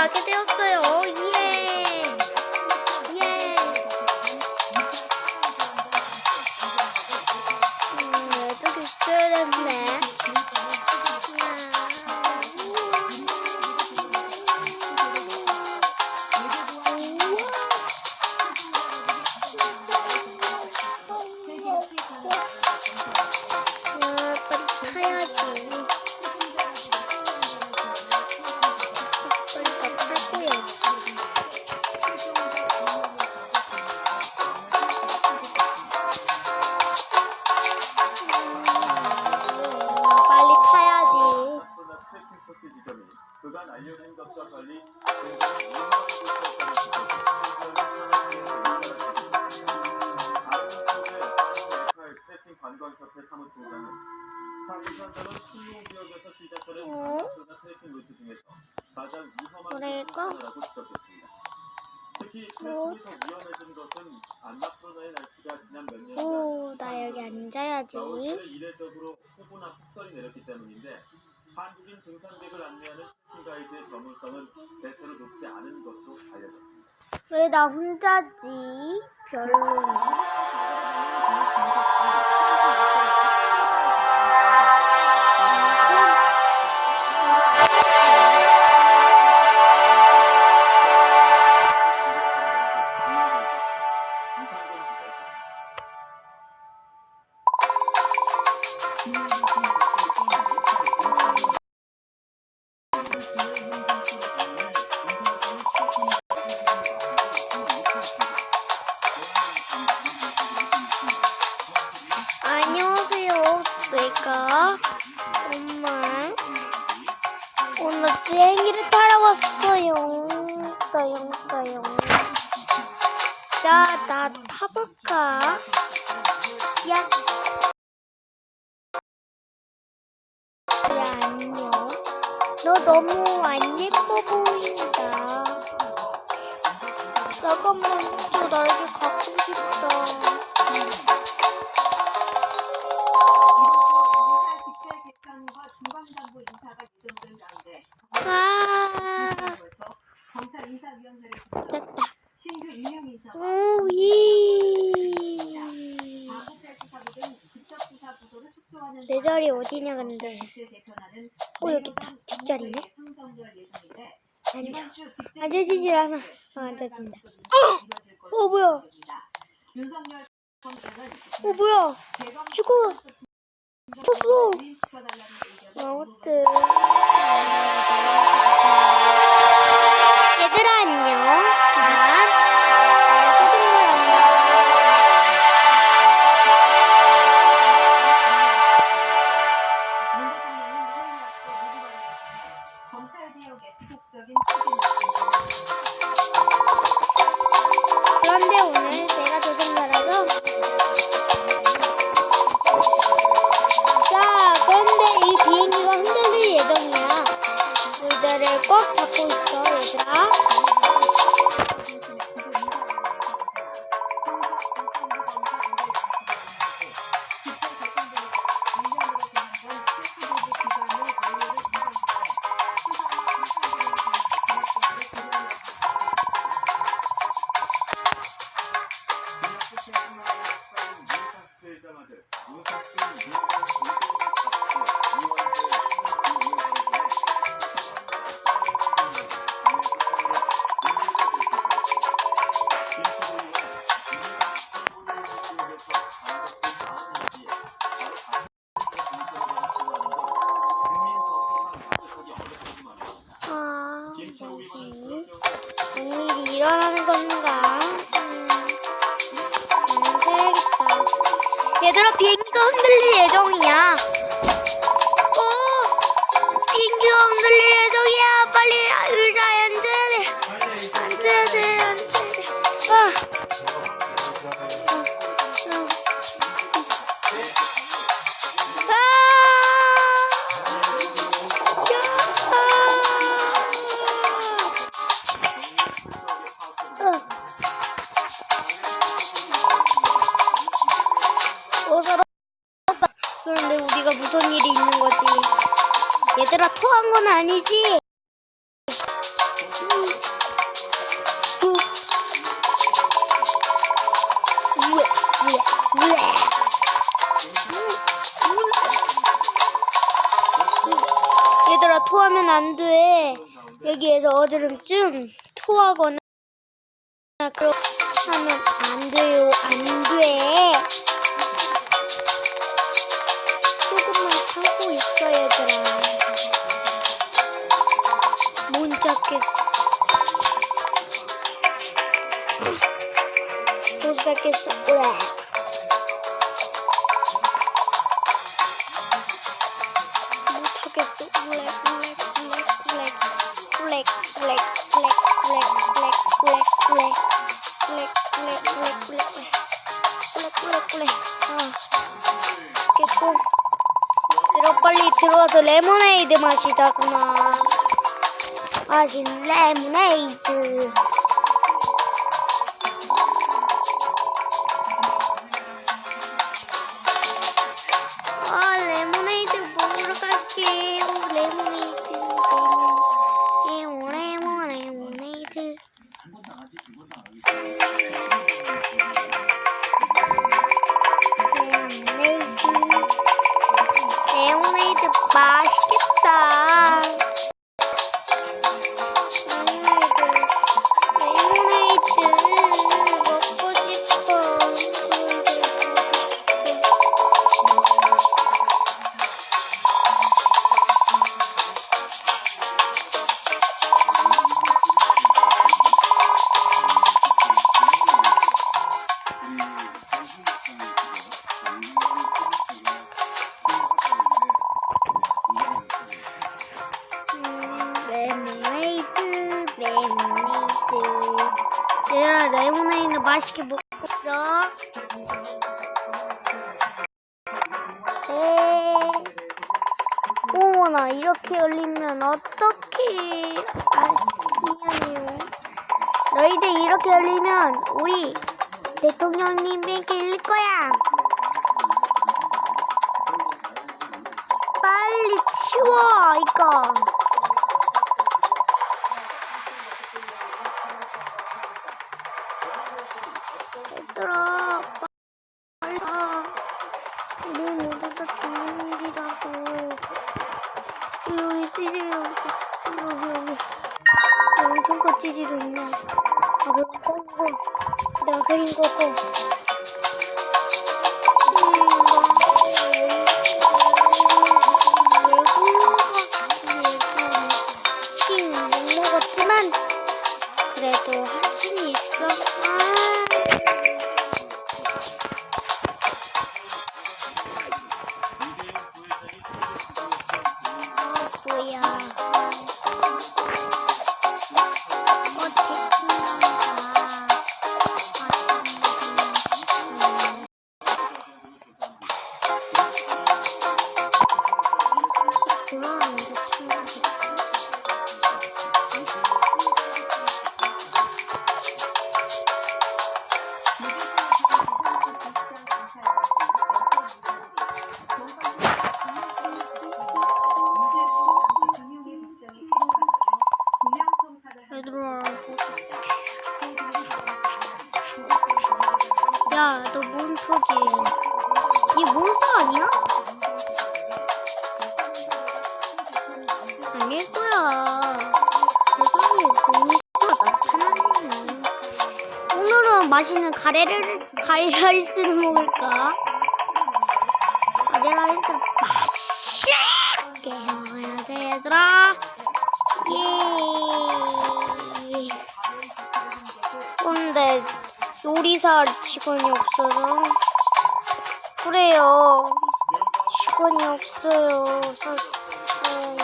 가게 되었어요. 협회 사무총장은 사기산사는 충농 지역에서 시작되는 어? 코로나 트래킹 루트 중에서 가장 위험한? 루트라고 지적했습니다. 특히 어? 트래킹이 더 위험해진 것은 안나프로나의 날씨가 지난 몇년 오, 나 여기 앉아야지. 겨울철에 이례적으로 폭우나 폭설이 내렸기 때문인데 한국인 등산객을 안내하는 트래킹 가이드의 전문성은 대체로 높지 않은 것으로 알려졌습니다. 왜 나 혼자지? 별로네. 됐다. 오, 예. 축소하는 내 자리 어디냐, 근데. 어, 여기 있다. 뒷자리네. 앉아. 앉아지질 않아. 어, 앉아진다. 것으로 어, 뭐야. 어, 뭐야. 죽어. 쳤어. 아무튼. 의자를 꼭 잡고 있어, 얘들아. 여기. 무슨 일이 일어나는 건가? 음, 나는 새야겠다. 얘들아, 비행기가 흔들릴 예정이야. 하면 안 돼. 여기에서 어지럼증 토하거나 그렇게 하면 안 돼요. 안 돼. 조금만 참고 있어 얘들아. 못 잡겠어. 못 잡겠어. 으 lemonade maşitokma. Maşin lemonade. 맛있게 먹고 있어. 네. 어머나, 이렇게 열리면 어떡해. 아, 미안해요. 너희들 이렇게 열리면 우리 대통령님에게 일 거야. 빨리 치워, 이거. Ringo Pop. 가래를 가래라이스를 먹을까? 가래라이스를 맛있게 먹어야 돼, 얘들아. 예. 근데 요리사 직원이 없어서 그래요. 직원이 없어요. 사... 음...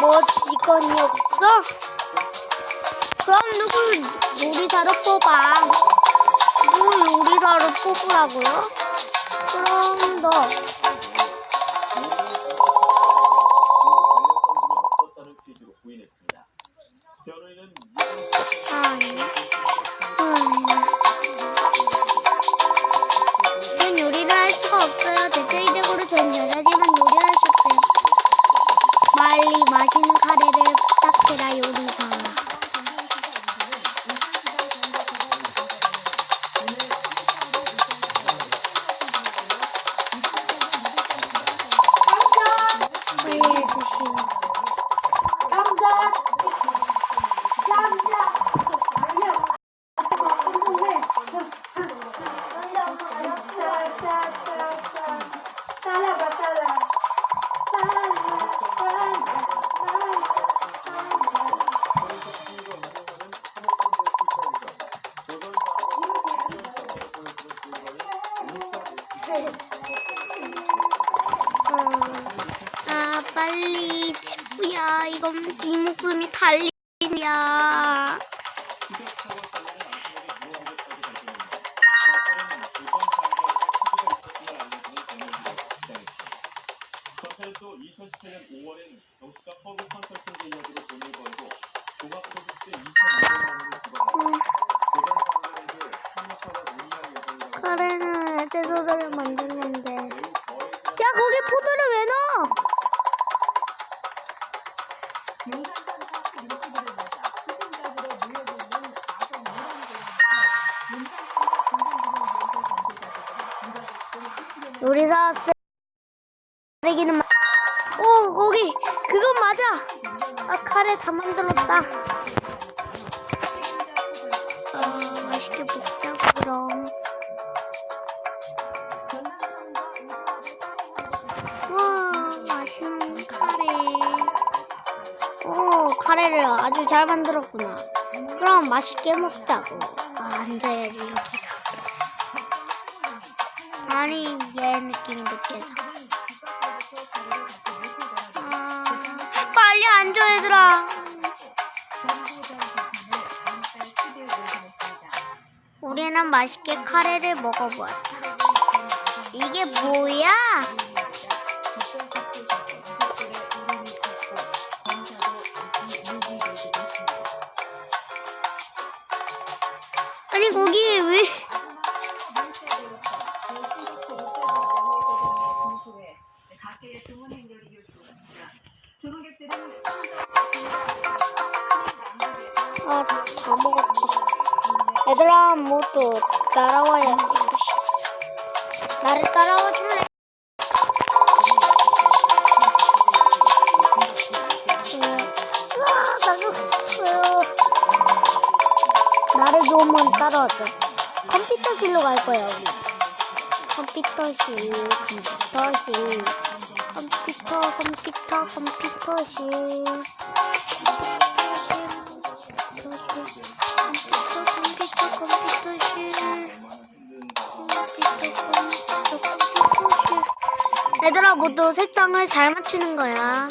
뭐 직원이 없어? 그럼 누구 요리사로 뽑아? 누구 요리사로 뽑으라고요? 그럼 너 카레는 애들 소설을 만드는데. 야 거기 포도를 그럼 맛있게 먹자고. 아, 앉아야지 여기서. 아니 얘 느낌이 느껴져. 아, 빨리 앉아 얘들아. 우리는 맛있게 카레를 먹어보았다. 이게 뭐야? 나를 조금만 따라와줘. 컴퓨터실로 갈 거야, 우리. 컴퓨터실, 컴퓨터실. 컴퓨터, 컴퓨터, 컴퓨터실. 컴퓨터 컴퓨터실 컴퓨터 컴퓨터 컴퓨터실 얘들아 모두 색상을 잘 맞추는 거야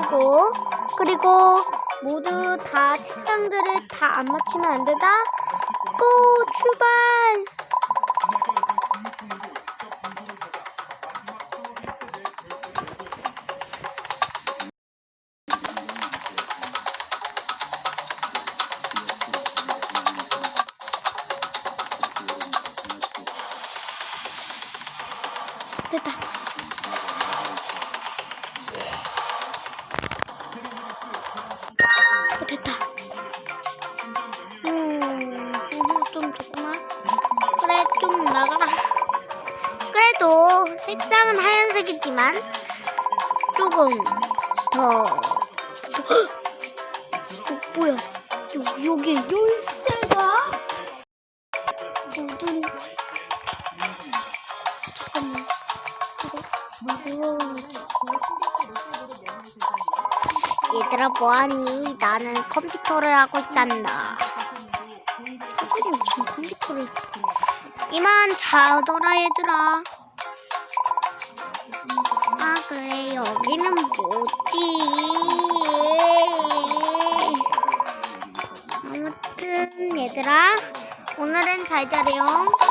맞추고 그리고 모두 다 색상들을 다 안 맞추면 안 된다. 고 출발. 얘들아 뭐하니? 나는 컴퓨터를 하고 있단다. 사장님 무슨 컴퓨터를? 이만 자더라 얘들아. 아 그래 여기는 뭐지? 아무튼 얘들아 오늘은 잘. 여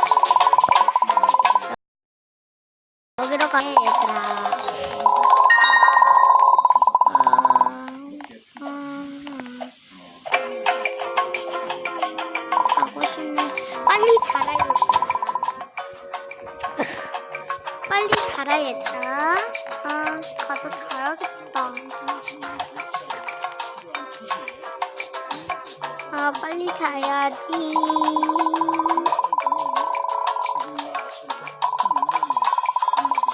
아, 빨리 자야지.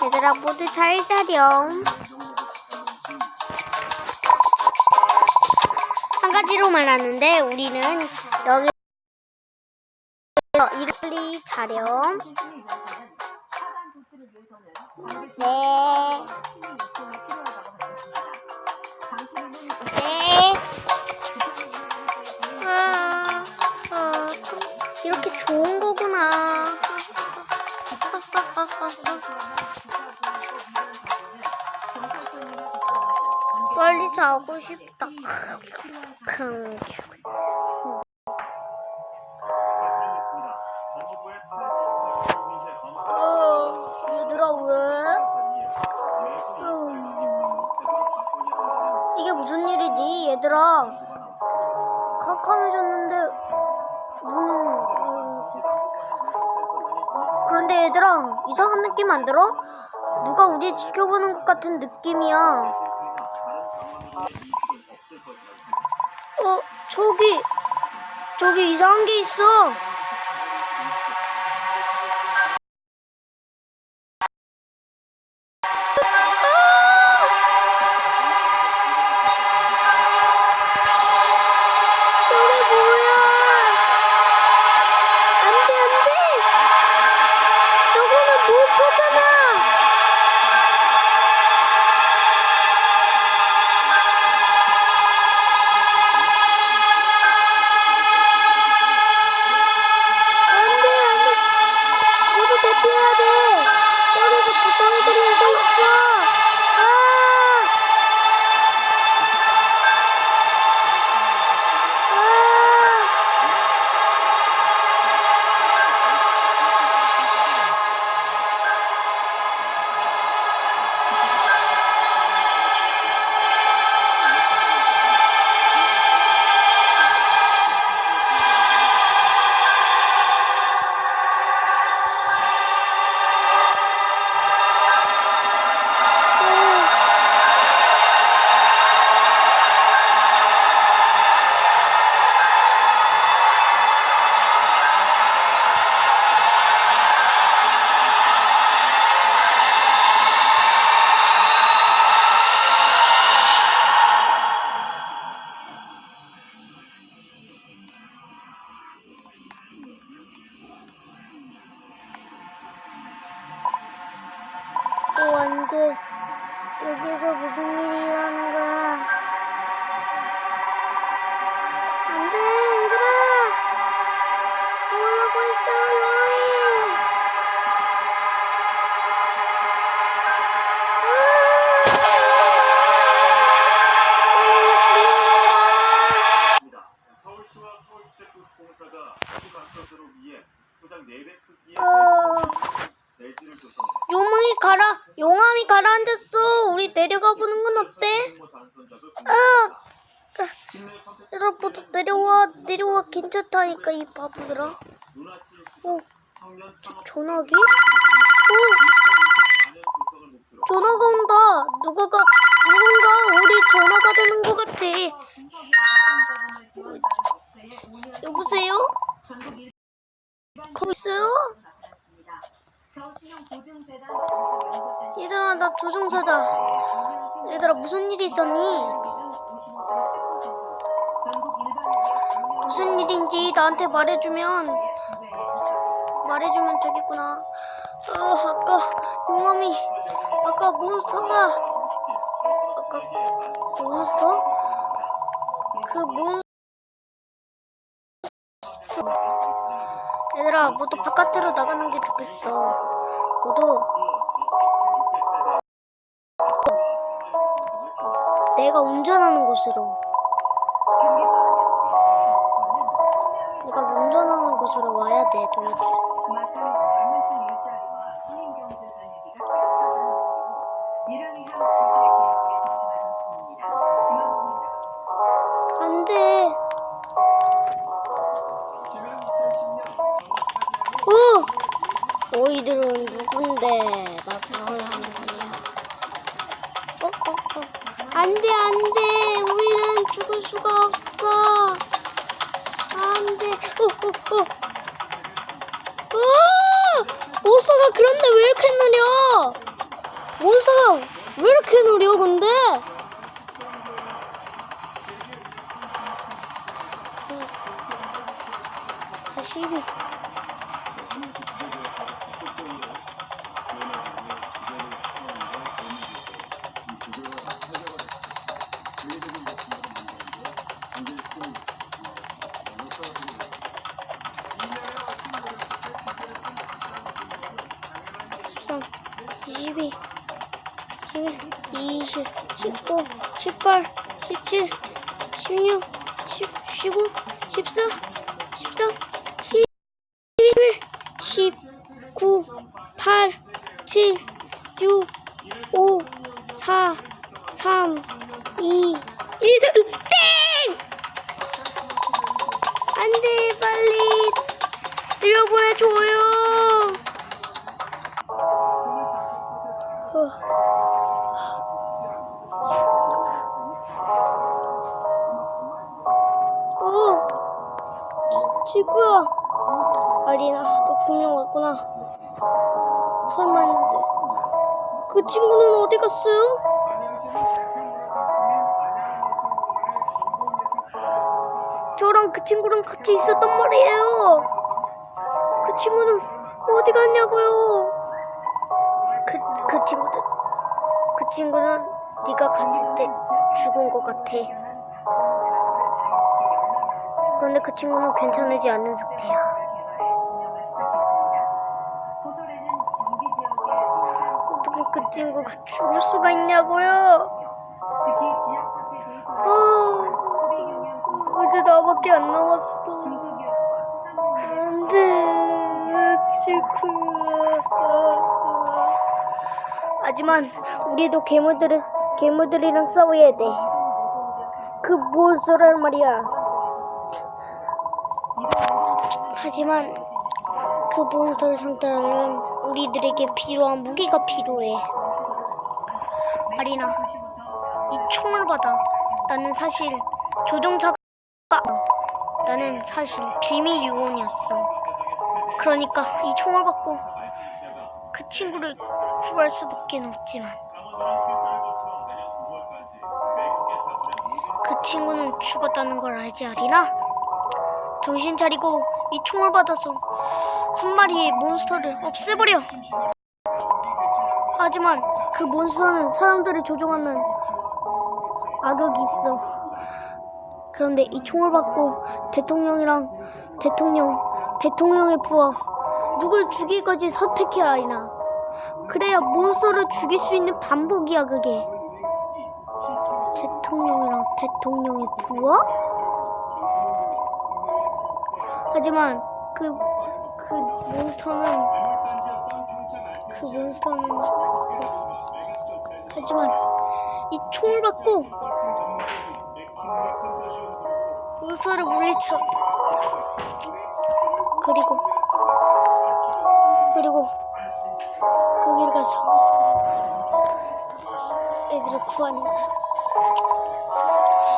얘들아, 모두 잘 자렴. 한 가지로 말하는데 우리는 여기 이리 자렴 네. 싶다. 어, 얘들아 왜? 이게 무슨 일이지, 얘들아? 캄캄해졌는데 눈. 음, 그런데 얘들아 이상한 느낌 안 들어? 누가 우리 지켜보는 것 같은 느낌이야. 어 저기 저기 이상한 게 있어. 어때? 얘들아, 모두 내려와, 내려와. 괜찮다니까, 이 바보들아. 어, 전화기? 어, 전화가 온다. 누가가, 누군가 우리 전화가 되는 것 같아. 여보세요? 거기 있어요? 얘들아, 나 조종사다. 얘들아, 무슨 일이 있었니? 무슨 일인지 나한테 말해주면, 말해주면 되겠구나. 아, 아까 용암이, 아까 몬스터가, 아까 몬스터? 그 몬스터. 얘들아, 모두 바깥으로 나가는 게 좋겠어. 모두 내가 운전하는 곳으로. 내가 운전하는 곳으로 와야 돼, 너희들. 너희들은 누군데 나 방을 하는 거냐? 어, 어, 어. 안 돼, 안 돼. 우리는 죽을 수가 없어. 안 돼. 어, 어, 어. 어! 몬스터가 그런데 왜 이렇게 느려? 몬스터가 왜 이렇게 느려, 근데? 다시. 19, 18, 17, 16, 10, 19, 14, 13, 11, 19, 8, 7, 6, 5, 4, 3, 2, 1, 땡! 안 돼, 빨리 들여보내줘요. 지- 지구야. 아리나, 너 분명 왔구나. 설마 했는데. 그 친구는 어디 갔어요? 저랑 그 친구랑 같이 있었단 말이에요. 그 친구는 어디 갔냐고요? 그, 그 친구는, 그 친구는 네가 갔을 때 죽은 것 같아. 그런데 그 친구는 괜찮으지 않는 상태야. 어떻게 그 친구가 죽을 수가 있냐고요? 어, 이제 나밖에 안 남았어. 안 돼. 하지만 우리도 괴물들을 괴물들이랑 싸워야 돼. 그 몬스터란 말이야. 하지만 그 몬스터를 상대하려면 우리들에게 필요한 무기가 필요해. 아리나, 이 총을 받아. 나는 사실 조종사가 나는 사실 비밀 요원이었어. 그러니까 이 총을 받고 그 친구를 구할 수밖에 없지만 그 친구는 죽었다는 걸 알지 아리나? 정신 차리고 이 총을 받아서 한 마리의 몬스터를 없애버려. 하지만 그 몬스터는 사람들을 조종하는 악역이 있어. 그런데 이 총을 받고 대통령이랑 대통령, 대통령의 부하 누굴 죽일까지 선택해야 하리나. 그래야 몬스터를 죽일 수 있는 반복이야 그게. 대통령이랑 대통령의 부하? 하지만 그, 그 몬스터는 그 몬스터는 하지만 이 총을 받고 몬스터를 물리쳐 그리고 그리고 거기를 가서 애들을 구하는 거야.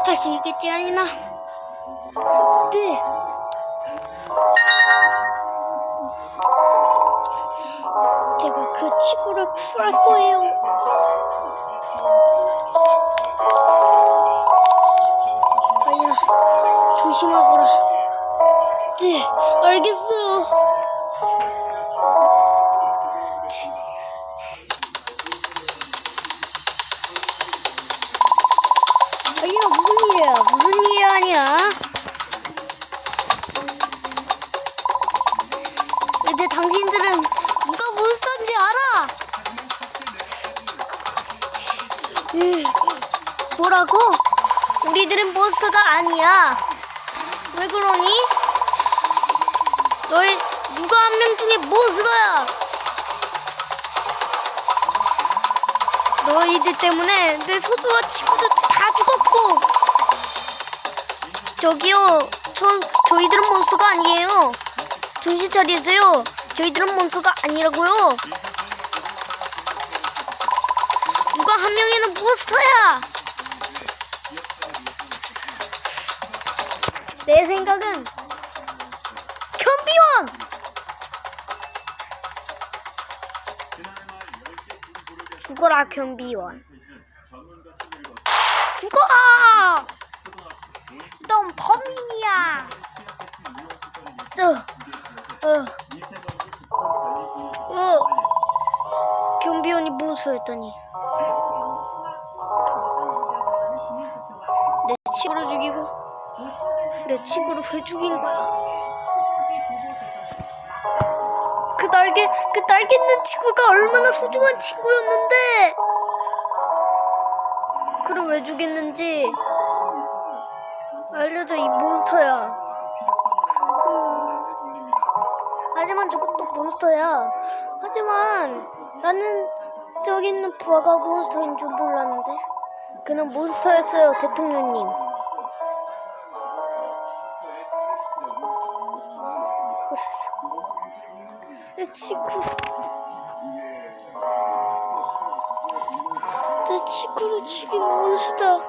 할수 있겠지 아니나? 네 제가 그 친구를 구할 거예요. 아니나 조심하거라. 네 알겠어요 뭐라고? 우리들은 몬스터가 아니야. 왜 그러니? 너희 누가 한 명 중에 몬스터야? 너희들 때문에 내 소중한 친구들 다 죽었고. 저기요 저, 저희들은 몬스터가 아니에요. 정신 차리세요. 저희들은 몬스터가 아니라고요. 누가 한 명이는 몬스터야 내 생각은 현비원! 죽어라 현비원. 죽어! 넌 범인이야. 어, 어, 어. 경비원이 무서웠더니. 내 친구를 죽이고 내 친구를 왜 죽인 거야? 그 날개 그 날개 있는 친구가 얼마나 소중한 친구였는데 그럼 왜 죽였는지 알려줘 이 몬스터야. 음. 하지만 저것도 몬스터야. 하지만 나는 저기 있는 부하가 몬스터인 줄 몰랐는데 그는 몬스터였어요 대통령님. 그래서 내 친구를 죽인 몬스터.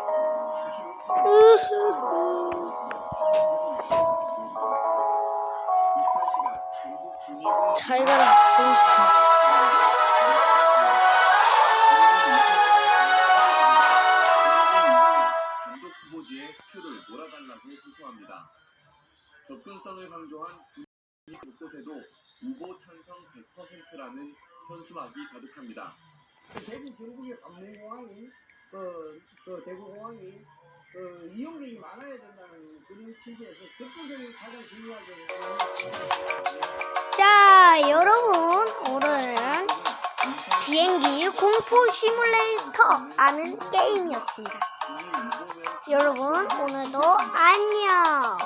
잘 가라 몬스터. 수막이 가득합니다. 대구 경북의 관문공항이 그, 그 대구공항이 그 이용객이 많아야 된다는 그런 취지에서 접근성이 가장 중요하게 자, 여러분, 오늘은 비행기 공포 시뮬레이터 아는 게임이었습니다. 여러분, 오늘도 안녕!